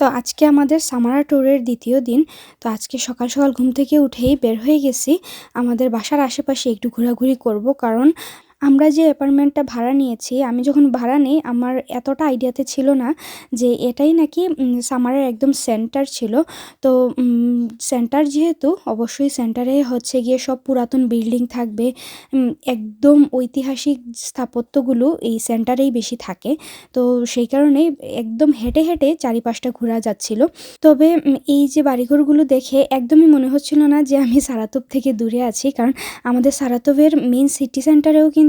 তো আজকে আমাদের সামারা ট্যুরের দ্বিতীয় দিন। তো আজকে সকাল সকাল ঘুম থেকে উঠেই বের হয়ে গেছি। আমাদের বাসার আশেপাশে একটু ঘোরাঘুরি করব কারণ আমরা যে অ্যাপার্টমেন্টটা ভাড়া নিয়েছি, আমি যখন ভাড়া নিই, আমার এতটা আইডিয়াতে ছিল না যে এটাই নাকি সামারের একদম সেন্টার ছিল। তো সেন্টার যেহেতু, অবশ্যই সেন্টারে হচ্ছে গিয়ে সব পুরাতন বিল্ডিং থাকবে। একদম ঐতিহাসিক স্থাপত্যগুলো এই সেন্টারেই বেশি থাকে। তো সেই কারণেই একদম হেঁটে হেঁটে চারিপাশটা ঘোরা যাচ্ছিল। তবে এই যে বাড়িঘরগুলো দেখে একদমই মনে হচ্ছিল না যে আমি সারাতোপ থেকে দূরে আছি। কারণ আমাদের সারাতোপের মেন সিটি সেন্টারেও কিন্তু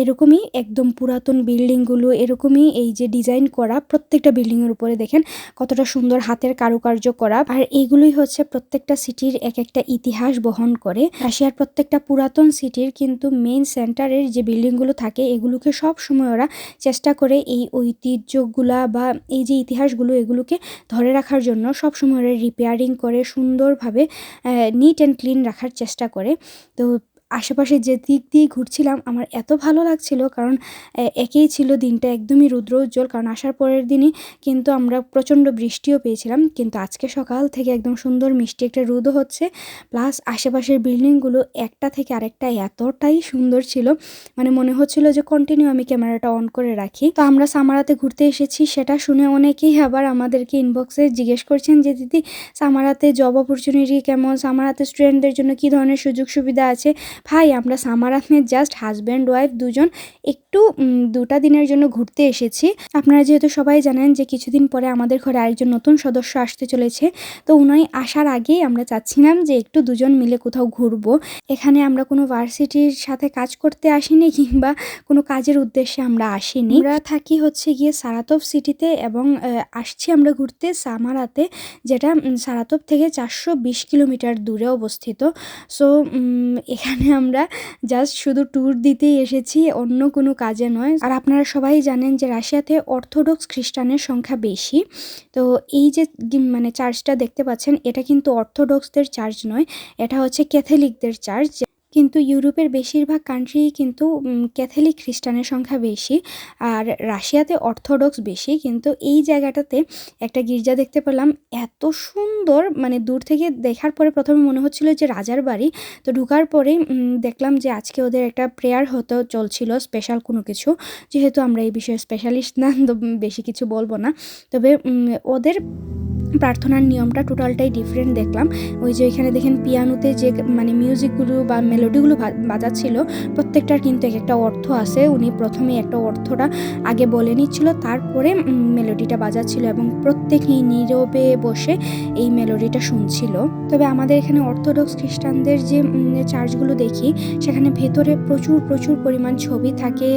এরকমই একদম পুরাতন বিল্ডিংগুলো এরকমই এই যে ডিজাইন করা প্রত্যেকটা বিল্ডিংয়ের উপরে দেখেন কতটা সুন্দর হাতের কারুকার্য করা। আর এইগুলোই হচ্ছে প্রত্যেকটা সিটির এক একটা ইতিহাস বহন করে। রাশিয়ার প্রত্যেকটা পুরাতন সিটির কিন্তু মেইন সেন্টারের যে বিল্ডিংগুলো থাকে এগুলোকে সব সময় ওরা চেষ্টা করে এই ঐতিহ্যগুলা বা এই যে ইতিহাসগুলো এগুলোকে ধরে রাখার জন্য সব সময় ওরা রিপেয়ারিং করে, সুন্দরভাবে নিট অ্যান্ড ক্লিন রাখার চেষ্টা করে। তো আশেপাশে যে দিক দিয়ে ঘুরছিলাম, আমার এত ভালো লাগছিল। কারণ একেই ছিল দিনটা একদমই রুদ্র উজ্জ্বল। কারণ আসার পরের দিনই কিন্তু আমরা প্রচণ্ড বৃষ্টিও পেয়েছিলাম। কিন্তু আজকে সকাল থেকে একদম সুন্দর মিষ্টি একটা রোদও হচ্ছে। প্লাস আশেপাশের বিল্ডিংগুলো একটা থেকে আরেকটা এতটাই সুন্দর ছিল। মানে মনে হচ্ছিল যে কন্টিনিউ আমি ক্যামেরাটা অন করে রাখি। তো আমরা সামারাতে ঘুরতে এসেছি, সেটা শুনে অনেকেই আবার আমাদেরকে ইনবক্সে জিজ্ঞেস করছেন যে, দিদি, সামারাতে জব অপরচুনিটি কেমন? সামারাতে স্টুডেন্টদের জন্য কি ধরনের সুযোগ সুবিধা আছে? ভাই, আমরা সামারাতে জাস্ট হাজব্যান্ড ওয়াইফ দুজন একটু দুটা দিনের জন্য ঘুরতে এসেছি। আপনারা যেহেতু সবাই জানেন যে কিছুদিন পরে আমাদের ঘরে আরেকজন নতুন সদস্য আসতে চলেছে, তো উনি আসার আগেই আমরা চাচ্ছিলাম যে একটু দুজন মিলে কোথাও ঘুরবো। এখানে আমরা কোনো ভার্সিটির সাথে কাজ করতে আসিনি কিংবা কোনো কাজের উদ্দেশ্যে আমরা আসিনি। আমরা থাকি হচ্ছে গিয়ে সারাতপ সিটিতে এবং আসছি আমরা ঘুরতে সামারাতে, যেটা সারাতপ থেকে চারশো বিশ কিলোমিটার দূরে অবস্থিত। সো এখানে আমরা জাস্ট শুধু ট্যুর দিতেই এসেছি, অন্য কোনো কাজে নয়। আর আপনারা সবাই জানেন যে রাশিয়াতে অর্থোডক্স খ্রিস্টানের সংখ্যা বেশি। তো এই যে মানে চার্চটা দেখতে পাচ্ছেন, এটা কিন্তু অর্থোডক্সদের চার্চ নয়, এটা হচ্ছে ক্যাথলিকদের চার্চ কিন্তু ইউরোপের বেশিরভাগ কান্ট্রি কিন্তু ক্যাথলিক খ্রিস্টানের সংখ্যা বেশি আর রাশিয়াতে অর্থোডক্স বেশি। কিন্তু এই জায়গাটাতে একটা গির্জা দেখতে পেলাম এত সুন্দর মানে দূর থেকে দেখার পরে প্রথমে মনে হচ্ছিল যে রাজার বাড়ি। তো ঢুকার উম, দেখলাম যে আজকে ওদের একটা প্রেয়ার হতে চলছিল স্পেশাল কোনো কিছু। যেহেতু আমরা এই বিষয়ে স্পেশালিস্ট না বেশি কিছু বলব না। তবে ওদের প্রার্থনার নিয়মটা টোটালটাই ডিফারেন্ট দেখলাম। ওই যে এখানে দেখেন পিয়ানোতে যে মানে মিউজিকগুলো বা মেলোডিগুলো বাজাচ্ছিল, প্রত্যেকটার কিন্তু এক একটা অর্থ আছে। উনি প্রথমে একটা অর্থটা আগে বলে নিচ্ছিল, তারপরে মেলোডিটা বাজাচ্ছিল এবং প্রত্যেকেই নীরবে বসে এই মেলোডিটা শুনছিল। তবে আমাদের এখানে অর্থোডক্স খ্রিস্টানদের যে চার্চগুলো দেখি, সেখানে ভেতরে প্রচুর প্রচুর পরিমাণ ছবি থাকে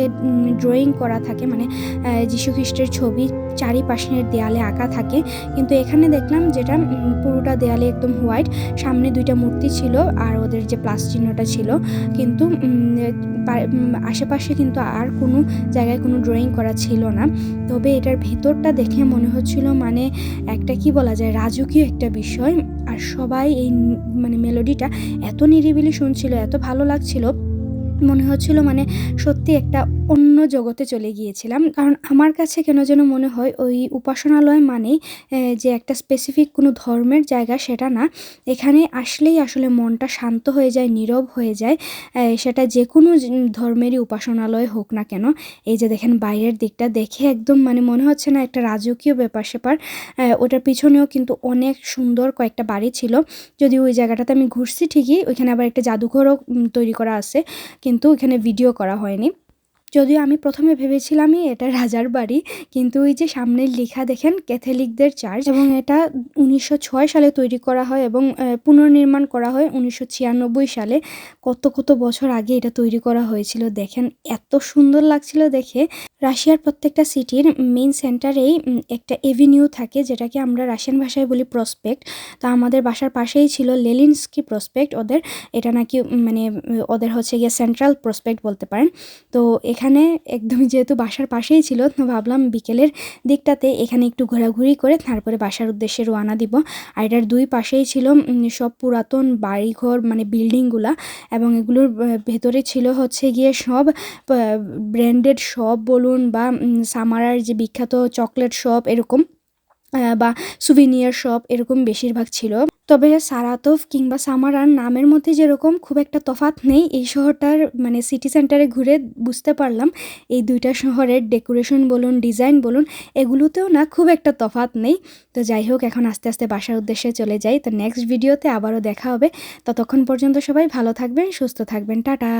ড্রয়িং করা থাকে। মানে যীশু খ্রিস্টের ছবি চারিপাশের দেয়ালে আঁকা থাকে। কিন্তু এখানে দেখলাম যেটা পুরোটা দেয়ালে একদম হোয়াইট সামনে দুইটা মূর্তি ছিল আর ওদের যে প্লাস চিহ্নটা ছিল। কিন্তু আশেপাশে কিন্তু আর কোনো জায়গায় কোনো ড্রয়িং করা ছিল না। তবে এটার ভেতরটা দেখে মনে হচ্ছিল মানে একটা কি বলা যায়, রাজকীয় একটা বিষয়। আর সবাই এই মানে মেলোডিটা এত নিরিবিলি শুনছিল, এত ভালো লাগছিল। মনে হচ্ছিল মানে সত্যি একটা অন্য জগতে চলে গিয়েছিলাম। কারণ আমার কাছে কেন যেন মনে হয় ওই উপাসনালয় আহ, যে একটা স্পেসিফিক কোনো ধর্মের জায়গা সেটা না। এখানে আসলেই আসলে মনটা শান্ত হয়ে যায় নীরব হয়ে যায়। সেটা যে কোনো ধর্মেরই উপাসনালয় হোক না কেন। এই যে দেখেন বাইরের দিকটা দেখে একদম মানে মনে হচ্ছে না একটা রাজকীয় ব্যাপার সেপার। ওটার পিছনেও কিন্তু অনেক সুন্দর কয়েকটা বাড়ি ছিল। যদি ওই জায়গাটাতে আমি ঘুরছি ঠিকই ওইখানে আবার একটা জাদুঘরও তৈরি করা আছে। কিন্তু ওইখানে ভিডিও করা হয়নি। যদিও আমি প্রথমে ভেবেছিলামই এটা রাজার বাড়ি, কিন্তু ওই যে সামনের লেখা দেখেন, ক্যাথলিকদের চার্চ এবং এটা উনিশশো ছয় সালে তৈরি করা হয় এবং পুনর্নির্মাণ করা হয় উনিশশো ছিয়ানব্বই সালে। কত কত বছর আগে এটা তৈরি করা হয়েছিল দেখেন, এত সুন্দর লাগছিল দেখে। রাশিয়ার প্রত্যেকটা সিটির মেইন সেন্টারেই একটা এভিনিউ থাকে যেটাকে আমরা রাশিয়ান ভাষায় বলি প্রসপেক্ট তো আমাদের বাসার পাশেই ছিল লেলিনস্কি প্রসপেক্ট ওদের, এটা নাকি মানে ওদের হচ্ছে গিয়ে সেন্ট্রাল প্রসপেক্ট বলতে পারেন। তো এখানে একদমই যেহেতু বাসার পাশেই ছিল, তো ভাবলাম বিকেলের দিকটাতে এখানে একটু ঘোরাঘুরি করে তারপরে বাসার উদ্দেশ্যে রওনা দিব। আর এটার দুই পাশেই ছিল সব পুরাতন বাড়িঘর মানে বিল্ডিংগুলা এবং এগুলোর ভেতরে ছিল হচ্ছে গিয়ে সব ব্র্যান্ডেড সব বলুন বা সামারার যে বিখ্যাত চকলেট শপ এরকম বা সুভিনিয়ার শপ এরকম বেশিরভাগ ছিল। তবে সারাতোভ কিংবা সামারার নামের মধ্যে যেরকম খুব একটা তফাৎ নেই, এই শহরটার মানে সিটি সেন্টারে ঘুরে বুঝতে পারলাম। এই দুইটা শহরের ডেকোরেশন বলুন ডিজাইন বলুন, এগুলোতেও না খুব একটা তফাৎ নেই। তো যাই হোক, এখন আস্তে আস্তে বাসার উদ্দেশ্যে চলে যাই। তো নেক্সট ভিডিওতে আবারও দেখা হবে। ততক্ষণ পর্যন্ত সবাই ভালো থাকবেন, সুস্থ থাকবেন। টাটা!